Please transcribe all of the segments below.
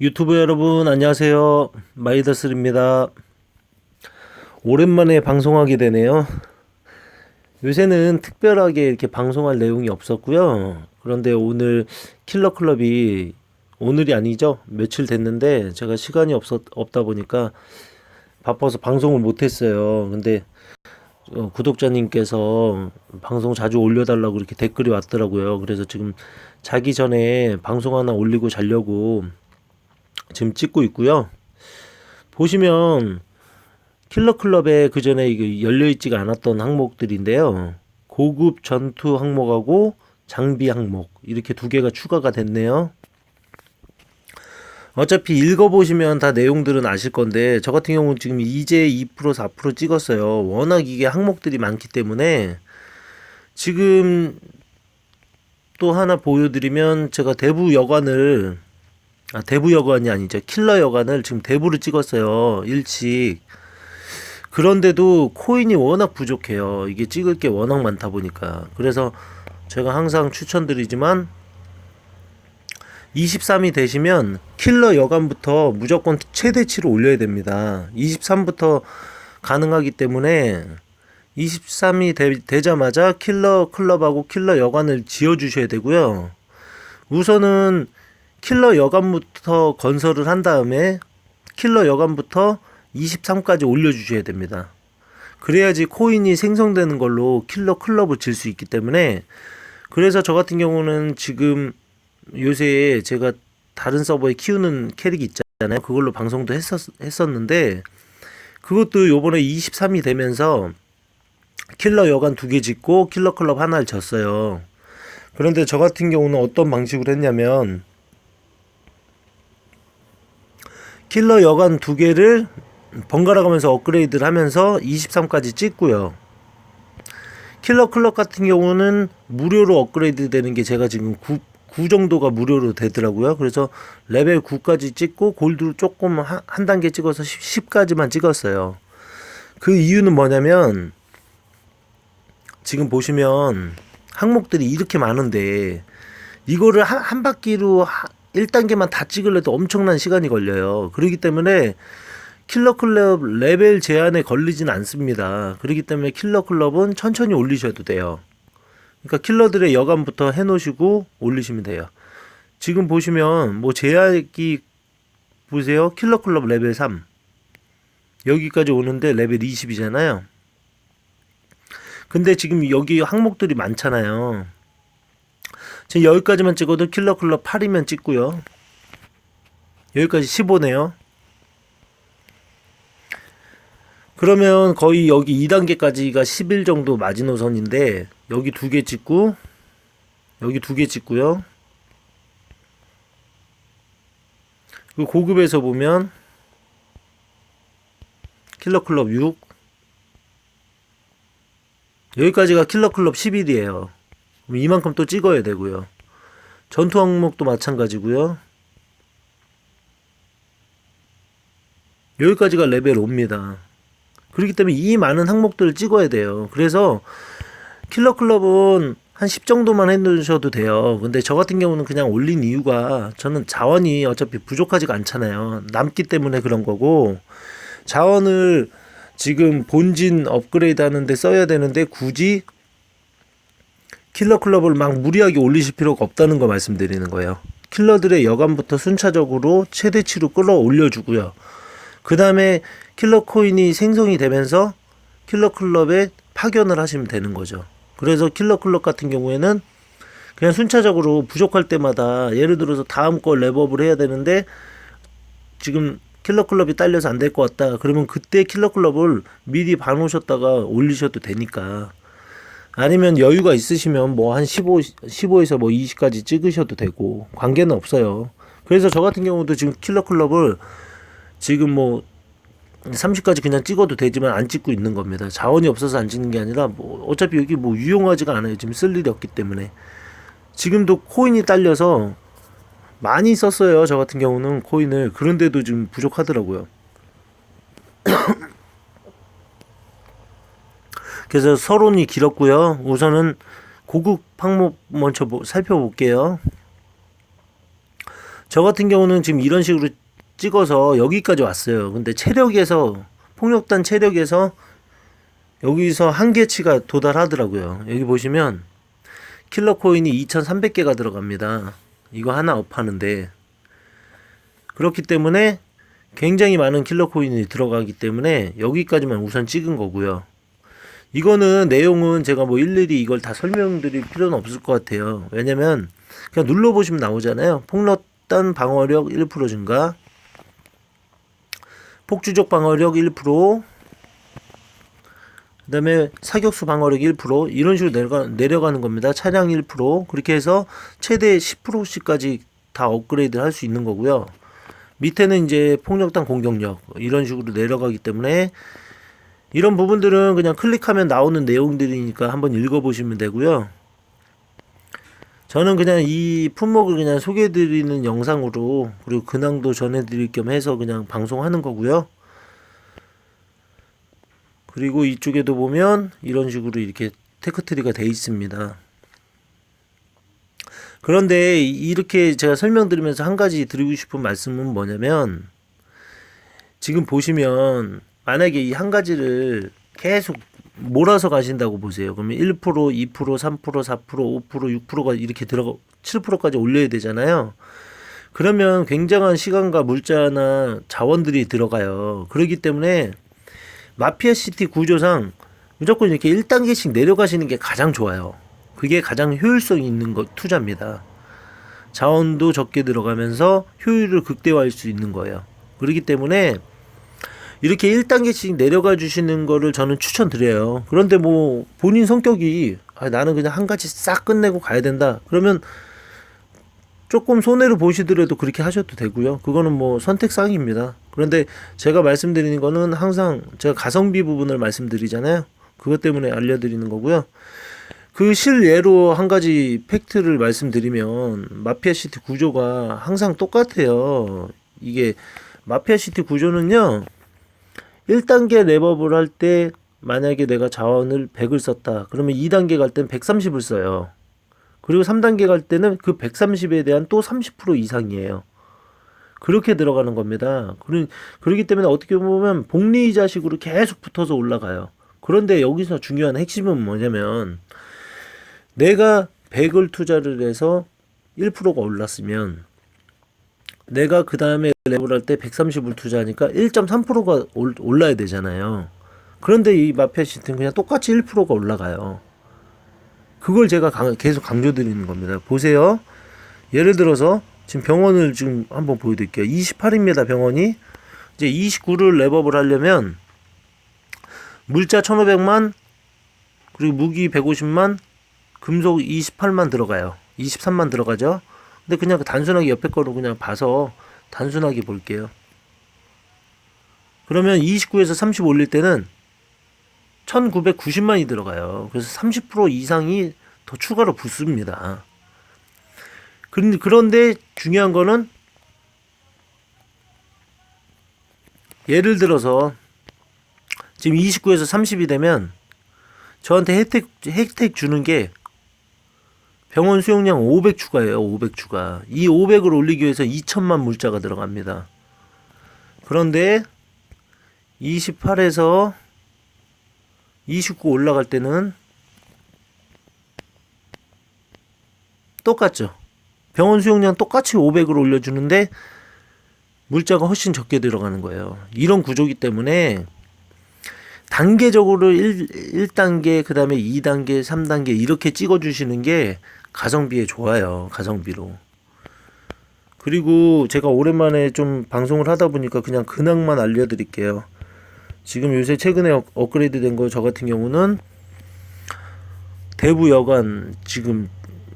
유튜브 여러분 안녕하세요. 마이더스입니다. 오랜만에 방송하게 되네요. 요새는 특별하게 이렇게 방송할 내용이 없었고요. 그런데 오늘 킬러 클럽이 오늘이 아니죠? 며칠 됐는데 제가 시간이 없었 없다 보니까 바빠서 방송을 못 했어요. 근데 어, 구독자님께서 방송 자주 올려달라고 이렇게 댓글이 왔더라고요. 그래서 지금 자기 전에 방송 하나 올리고 자려고 지금 찍고 있고요. 보시면 킬러 클럽에 그 전에 이게 열려 있지가 않았던 항목들인데요. 고급 전투 항목하고 장비 항목 이렇게 두 개가 추가가 됐네요. 어차피 읽어보시면 다 내용들은 아실 건데 저 같은 경우는 지금 이제 2% 4% 찍었어요. 워낙 이게 항목들이 많기 때문에 지금 또 하나 보여드리면 제가 대부 여관을 아, 대부 여관이 아니죠. 킬러 여관을 지금 대부를 찍었어요. 일찍. 그런데도 코인이 워낙 부족해요. 이게 찍을 게 워낙 많다 보니까. 그래서 제가 항상 추천드리지만 23이 되시면 킬러 여관부터 무조건 최대치로 올려야 됩니다. 23부터 가능하기 때문에 23이 되, 되자마자 킬러 클럽하고 킬러 여관을 지어 주셔야 되고요. 우선은 킬러 여관부터 건설을 한 다음에 킬러 여관부터 23까지 올려주셔야 됩니다. 그래야지 코인이 생성되는 걸로 킬러 클럽을 질 수 있기 때문에 그래서 저 같은 경우는 지금 요새 제가 다른 서버에 키우는 캐릭이 있잖아요. 그걸로 방송도 했었, 했었는데 그것도 요번에 23이 되면서 킬러 여관 두 개 짓고 킬러 클럽 하나를 졌어요. 그런데 저 같은 경우는 어떤 방식으로 했냐면 킬러 여관 두 개를 번갈아 가면서 업그레이드를 하면서 23까지 찍고요. 킬러 클럽 같은 경우는 무료로 업그레이드 되는 게 제가 지금 9, 9 정도가 무료로 되더라고요. 그래서 레벨 9까지 찍고 골드 조금 한, 한 단계 찍어서 10, 10까지만 찍었어요. 그 이유는 뭐냐면 지금 보시면 항목들이 이렇게 많은데 이거를 한, 한 바퀴로 하, 1단계만 다 찍으려도 엄청난 시간이 걸려요. 그렇기 때문에 킬러 클럽 레벨 제한에 걸리진 않습니다. 그렇기 때문에 킬러 클럽은 천천히 올리셔도 돼요. 그러니까 킬러들의 여간부터 해 놓으시고 올리시면 돼요. 지금 보시면 뭐 제약이 보세요. 킬러 클럽 레벨 3. 여기까지 오는데 레벨 20이잖아요. 근데 지금 여기 항목들이 많잖아요. 지금 여기까지만 찍어도 킬러 클럽 8이면 찍고요. 여기까지 15네요. 그러면 거의 여기 2단계까지가 10일 정도 마지노선인데 여기 두 개 찍고 여기 두 개 찍고요. 그 고급에서 보면 킬러 클럽 6 여기까지가 킬러 클럽 11이에요. 이만큼 또 찍어야 되고요. 전투 항목도 마찬가지고요. 여기까지가 레벨 5입니다. 그렇기 때문에 이 많은 항목들을 찍어야 돼요. 그래서 킬러 클럽은 한 10 정도만 해두셔도 돼요. 근데 저 같은 경우는 그냥 올린 이유가 저는 자원이 어차피 부족하지가 않잖아요. 남기 때문에 그런 거고 자원을 지금 본진 업그레이드 하는데 써야 되는데 굳이 킬러 클럽을 막 무리하게 올리실 필요가 없다는 거 말씀드리는 거예요. 킬러들의 여간부터 순차적으로 최대치로 끌어올려 주고요. 그 다음에 킬러 코인이 생성이 되면서 킬러 클럽에 파견을 하시면 되는 거죠. 그래서 킬러 클럽 같은 경우에는 그냥 순차적으로 부족할 때마다 예를 들어서 다음 거 랩업을 해야 되는데 지금 킬러 클럽이 딸려서 안 될 것 같다. 그러면 그때 킬러 클럽을 미리 봐놓으셨다가 올리셔도 되니까. 아니면 여유가 있으시면 뭐 한 15, 15에서 뭐 20까지 찍으셔도 되고 관계는 없어요. 그래서 저 같은 경우도 지금 킬러 클럽을 지금 뭐 30까지 그냥 찍어도 되지만 안 찍고 있는 겁니다. 자원이 없어서 안 찍는 게 아니라 뭐 어차피 여기 뭐 유용하지가 않아요. 지금 쓸 일이 없기 때문에. 지금도 코인이 딸려서 많이 썼어요. 저 같은 경우는 코인을. 그런데도 지금 부족하더라고요. 그래서 서론이 길었고요. 우선은 고급 항목 먼저 살펴볼게요. 저 같은 경우는 지금 이런 식으로 찍어서 여기까지 왔어요. 근데 체력에서 폭력단 체력에서 여기서 한계치가 도달하더라고요. 여기 보시면 킬러 코인이 2,300개가 들어갑니다. 이거 하나 업하는데 그렇기 때문에 굉장히 많은 킬러 코인이 들어가기 때문에 여기까지만 우선 찍은 거고요. 이거는 내용은 제가 뭐 일일이 이걸 다 설명드릴 필요는 없을 것 같아요. 왜냐면 그냥 눌러보시면 나오잖아요. 폭력단 방어력 1% 증가, 폭주적 방어력 1%, 그 다음에 사격수 방어력 1% 이런 식으로 내려가, 내려가는 겁니다. 차량 1% 그렇게 해서 최대 10%씩까지 다 업그레이드를 할 수 있는 거고요. 밑에는 이제 폭력단 공격력 이런 식으로 내려가기 때문에 이런 부분들은 그냥 클릭하면 나오는 내용들이니까 한번 읽어보시면 되고요. 저는 그냥 이 품목을 그냥 소개해드리는 영상으로 그리고 근황도 전해드릴 겸 해서 그냥 방송하는 거고요. 그리고 이쪽에도 보면 이런 식으로 이렇게 테크트리가 돼 있습니다. 그런데 이렇게 제가 설명드리면서 한 가지 드리고 싶은 말씀은 뭐냐면 지금 보시면 만약에 이 한 가지를 계속 몰아서 가신다고 보세요. 그러면 1%, 2%, 3%, 4%, 5%, 6%가 이렇게 들어가 7%까지 올려야 되잖아요. 그러면 굉장한 시간과 물자나 자원들이 들어가요. 그렇기 때문에 마피아 시티 구조상 무조건 이렇게 1단계씩 내려가시는 게 가장 좋아요. 그게 가장 효율성 있는 것 투자입니다. 자원도 적게 들어가면서 효율을 극대화할 수 있는 거예요. 그렇기 때문에 이렇게 1단계씩 내려가 주시는 거를 저는 추천드려요. 그런데 뭐 본인 성격이 아, 나는 그냥 한 가지 싹 끝내고 가야 된다. 그러면 조금 손해를 보시더라도 그렇게 하셔도 되고요. 그거는 뭐 선택사항입니다. 그런데 제가 말씀드리는 거는 항상 제가 가성비 부분을 말씀드리잖아요. 그것 때문에 알려드리는 거고요. 그 실예로 한 가지 팩트를 말씀드리면 마피아 시티 구조가 항상 똑같아요. 이게 마피아 시티 구조는요. 1단계 랩업을 할 때 만약에 내가 자원을 100을 썼다. 그러면 2단계 갈땐 130을 써요. 그리고 3단계 갈 때는 그 130에 대한 또 30% 이상이에요. 그렇게 들어가는 겁니다. 그러, 그렇기 때문에 어떻게 보면 복리자식으로 계속 붙어서 올라가요. 그런데 여기서 중요한 핵심은 뭐냐면 내가 100을 투자를 해서 1%가 올랐으면 내가 그 다음에 랩을 할 때 130을 투자하니까 1.3%가 올라야 되잖아요. 그런데 이 마피아 시트는 그냥 똑같이 1%가 올라가요. 그걸 제가 강, 계속 강조드리는 겁니다. 보세요. 예를 들어서 지금 병원을 지금 한번 보여드릴게요. 28입니다. 병원이 이제 29를 랩업을 하려면 물자 1,500만 그리고 무기 150만 금속 28만 들어가요. 23만 들어가죠. 근데 그냥 단순하게 옆에 거로 그냥 봐서 단순하게 볼게요. 그러면 29에서 30 올릴 때는 1990만이 들어가요. 그래서 30% 이상이 더 추가로 붙습니다. 그런데, 중요한 거는 예를 들어서 지금 29에서 30이 되면 저한테 혜택, 혜택 주는 게 병원 수용량 500 추가예요. 500 추가. 이 500을 올리기 위해서 2천만 물자가 들어갑니다. 그런데 28에서 29 올라갈 때는 똑같죠. 병원 수용량 똑같이 500을 올려주는데 물자가 훨씬 적게 들어가는 거예요. 이런 구조기 때문에 단계적으로 1, 1단계, 그 다음에 2단계, 3단계 이렇게 찍어주시는 게 가성비에 좋아요. 가성비로. 그리고 제가 오랜만에 좀 방송을 하다 보니까 그냥 근황만 알려드릴게요. 지금 요새 최근에 업- 업그레이드 된 거 저 같은 경우는 대부 여관 지금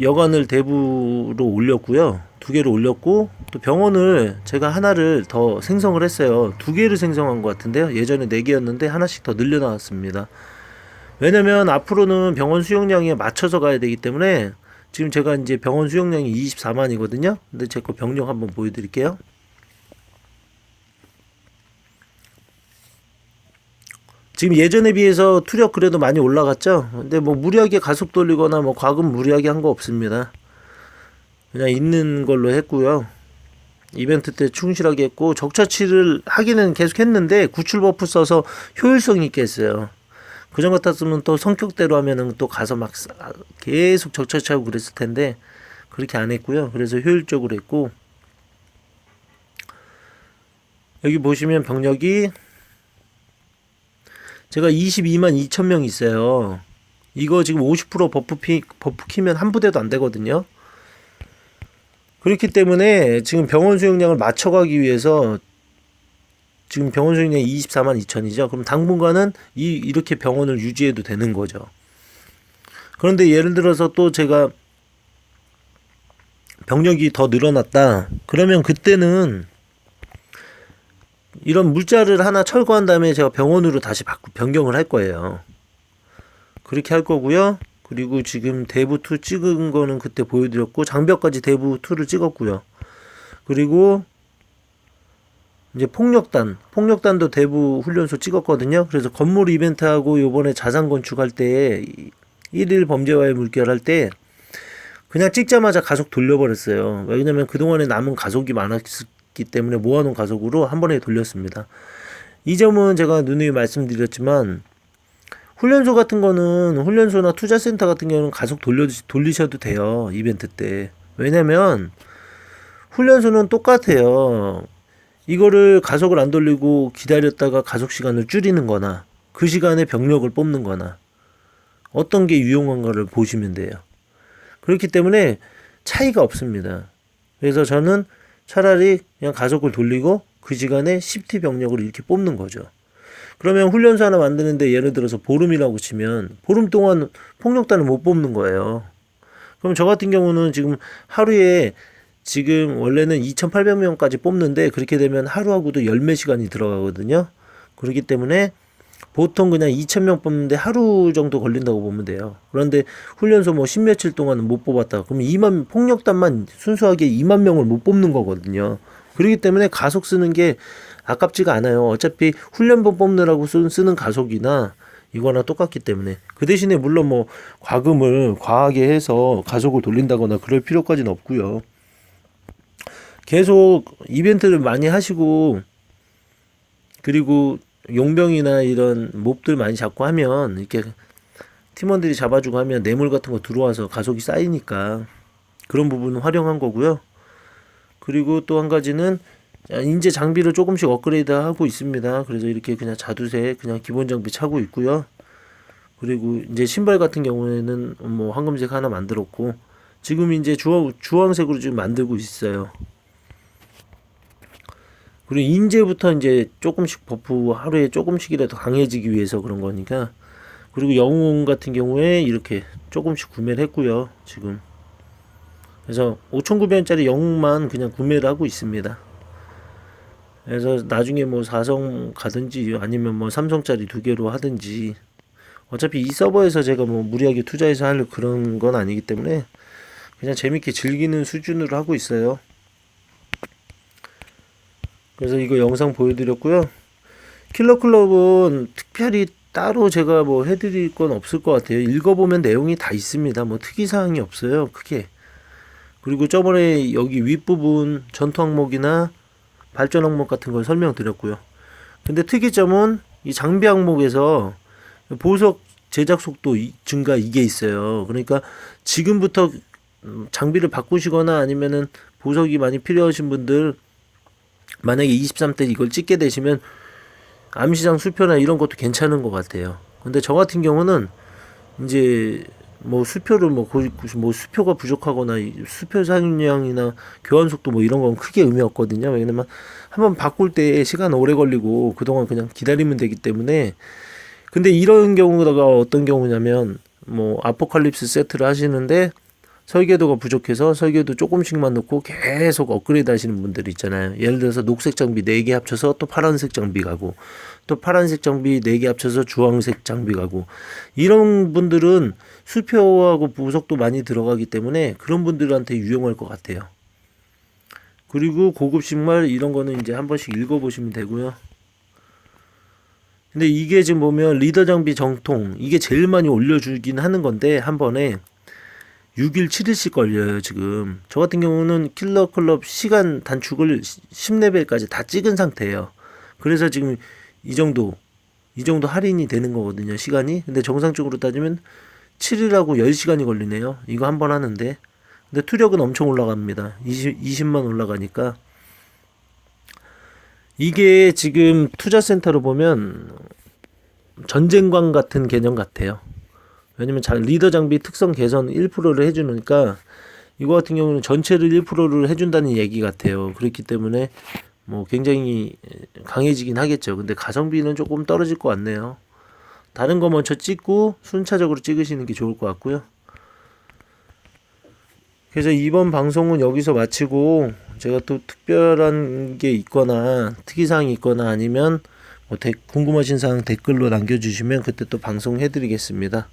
여관을 대부로 올렸고요. 두 개를 올렸고 또 병원을 제가 하나를 더 생성을 했어요. 두 개를 생성한 것 같은데요. 예전에 네 개였는데 하나씩 더 늘려놨습니다. 왜냐면 앞으로는 병원 수용량에 맞춰서 가야 되기 때문에 지금 제가 이제 병원 수용량이 24만이거든요. 근데 제 거 병력 한번 보여드릴게요. 지금 예전에 비해서 투력 그래도 많이 올라갔죠. 근데 뭐 무리하게 가속 돌리거나 뭐 과금 무리하게 한 거 없습니다. 그냥 있는 걸로 했고요. 이벤트 때 충실하게 했고 적처치를 하기는 계속 했는데 구출 버프 써서 효율성 있게 했어요. 그전 같았으면 또 성격대로 하면은 또 가서 막 싸- 계속 적처치하고 그랬을 텐데 그렇게 안 했고요. 그래서 효율적으로 했고 여기 보시면 병력이 제가 22만 2천 명 있어요. 이거 지금 50% 버프 피, 버프 키면 한 부대도 안 되거든요. 그렇기 때문에 지금 병원 수용량을 맞춰가기 위해서 지금 병원 수용량이 24만 2천이죠. 그럼 당분간은 이, 이렇게 병원을 유지해도 되는 거죠. 그런데 예를 들어서 또 제가 병력이 더 늘어났다. 그러면 그때는 이런 물자를 하나 철거한 다음에 제가 병원으로 다시 바꾸 변경을 할 거예요. 그렇게 할 거고요. 그리고 지금 대부 2 찍은 거는 그때 보여드렸고 장벽까지 대부 2를 찍었고요. 그리고 이제 폭력단, 폭력단도 대부 훈련소 찍었거든요. 그래서 건물 이벤트하고 요번에 자산 건축할 때 1일 범죄와의 물결 할 때 그냥 찍자마자 가속 돌려버렸어요. 왜냐면 그동안에 남은 가속이 많았기 때문에 모아놓은 가속으로 한 번에 돌렸습니다. 이 점은 제가 누누이 말씀드렸지만 훈련소 같은 거는 훈련소나 투자센터 같은 경우는 가속 돌려 돌리셔도 돼요 이벤트 때 왜냐면 훈련소는 똑같아요 이거를 가속을 안 돌리고 기다렸다가 가속 시간을 줄이는 거나 그 시간에 병력을 뽑는 거나 어떤 게 유용한가를 보시면 돼요. 그렇기 때문에 차이가 없습니다. 그래서 저는 차라리 그냥 가속을 돌리고 그 시간에 10T 병력을 이렇게 뽑는 거죠. 그러면 훈련소 하나 만드는데 예를 들어서 보름이라고 치면 보름 동안 폭력단을 못 뽑는 거예요. 그럼 저 같은 경우는 지금 하루에 지금 원래는 2,800명까지 뽑는데 그렇게 되면 하루하고도 열몇 시간이 들어가거든요. 그렇기 때문에 보통 그냥 2,000명 뽑는데 하루 정도 걸린다고 보면 돼요. 그런데 훈련소 뭐 십며칠 동안은 못 뽑았다. 그럼 2만 폭력단만 순수하게 2만 명을 못 뽑는 거거든요. 그렇기 때문에 가속 쓰는 게 아깝지가 않아요. 어차피 훈련본 뽑느라고 쓰- 쓰는 가속이나 이거나 똑같기 때문에 그 대신에 물론 뭐 과금을 과하게 해서 가속을 돌린다거나 그럴 필요까지는 없고요. 계속 이벤트를 많이 하시고 그리고 용병이나 이런 몹들 많이 잡고 하면 이렇게 팀원들이 잡아주고 하면 뇌물 같은 거 들어와서 가속이 쌓이니까 그런 부분은 활용한 거고요. 그리고 또 한 가지는 자, 인제 장비를 조금씩 업그레이드 하고 있습니다. 그래서 이렇게 그냥 자두색 그냥 기본 장비 차고 있고요. 그리고 이제 신발 같은 경우에는 뭐 황금색 하나 만들었고 지금 이제 주황, 주황색으로 지금 만들고 있어요. 그리고 인제부터 이제 조금씩 버프 하루에 조금씩이라도 강해지기 위해서 그런 거니까 그리고 영웅 같은 경우에 이렇게 조금씩 구매를 했고요. 지금 그래서 5,900원짜리 영웅만 그냥 구매를 하고 있습니다. 그래서 나중에 뭐 사성 가든지 아니면 뭐 삼성짜리 두 개로 하든지 어차피 이 서버에서 제가 뭐 무리하게 투자해서 할 그런 건 아니기 때문에 그냥 재밌게 즐기는 수준으로 하고 있어요. 그래서 이거 영상 보여드렸고요. 킬러클럽은 특별히 따로 제가 뭐 해드릴 건 없을 것 같아요. 읽어보면 내용이 다 있습니다. 뭐 특이사항이 없어요. 크게. 그리고 저번에 여기 윗부분 전투 항목이나 발전 항목 같은 걸 설명드렸고요. 근데 특이점은 이 장비 항목에서 보석 제작 속도 이- 증가 이게 있어요. 그러니까 지금부터 음, 장비를 바꾸시거나 아니면은 보석이 많이 필요하신 분들 만약에 23대 이걸 찍게 되시면 암시장 수표나 이런 것도 괜찮은 것 같아요. 근데 저 같은 경우는 이제 뭐 수표를 뭐, 고, 뭐 수표가 부족하거나 이 수표 사용량이나 교환 속도 뭐 이런 건 크게 의미 없거든요. 왜냐면 한번 바꿀 때 시간 오래 걸리고 그동안 그냥 기다리면 되기 때문에 근데 이런 경우가 어떤 경우냐면 뭐 아포칼립스 세트를 하시는데 설계도가 부족해서 설계도 조금씩만 넣고 계속 업그레이드 하시는 분들 있잖아요. 예를 들어서 녹색 장비 4개 합쳐서 또 파란색 장비 가고 또 파란색 장비 4개 합쳐서 주황색 장비 가고 이런 분들은 수표하고 부속도 많이 들어가기 때문에 그런 분들한테 유용할 것 같아요. 그리고 고급 신발 이런 거는 이제 한 번씩 읽어보시면 되고요. 근데 이게 지금 보면 리더 장비 정통 이게 제일 많이 올려주긴 하는 건데 한 번에 6일 7일씩 걸려요 지금. 저 같은 경우는 킬러 클럽 시간 단축을 10레벨까지 다 찍은 상태예요. 그래서 지금 이 정도 이 정도 할인이 되는 거거든요 시간이. 근데 정상적으로 따지면 7일하고 10시간이 걸리네요. 이거 한 번 하는데. 근데 투력은 엄청 올라갑니다. 20, 20만 올라가니까. 이게 지금 투자센터로 보면 전쟁광 같은 개념 같아요 왜냐면 자, 리더 장비 특성 개선 1%를 해주니까 이거 같은 경우는 전체를 1%를 해준다는 얘기 같아요. 그렇기 때문에 뭐 굉장히 강해지긴 하겠죠. 근데 가성비는 조금 떨어질 것 같네요. 다른 거 먼저 찍고 순차적으로 찍으시는 게 좋을 것 같고요. 그래서 이번 방송은 여기서 마치고 제가 또 특별한 게 있거나 특이사항이 있거나 아니면 뭐 데- 궁금하신 사항 댓글로 남겨주시면 그때 또 방송해드리겠습니다.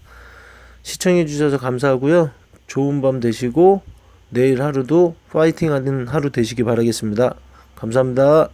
시청해 주셔서 감사하고요. 좋은 밤 되시고 내일 하루도 파이팅하는 하루 되시기 바라겠습니다. 감사합니다.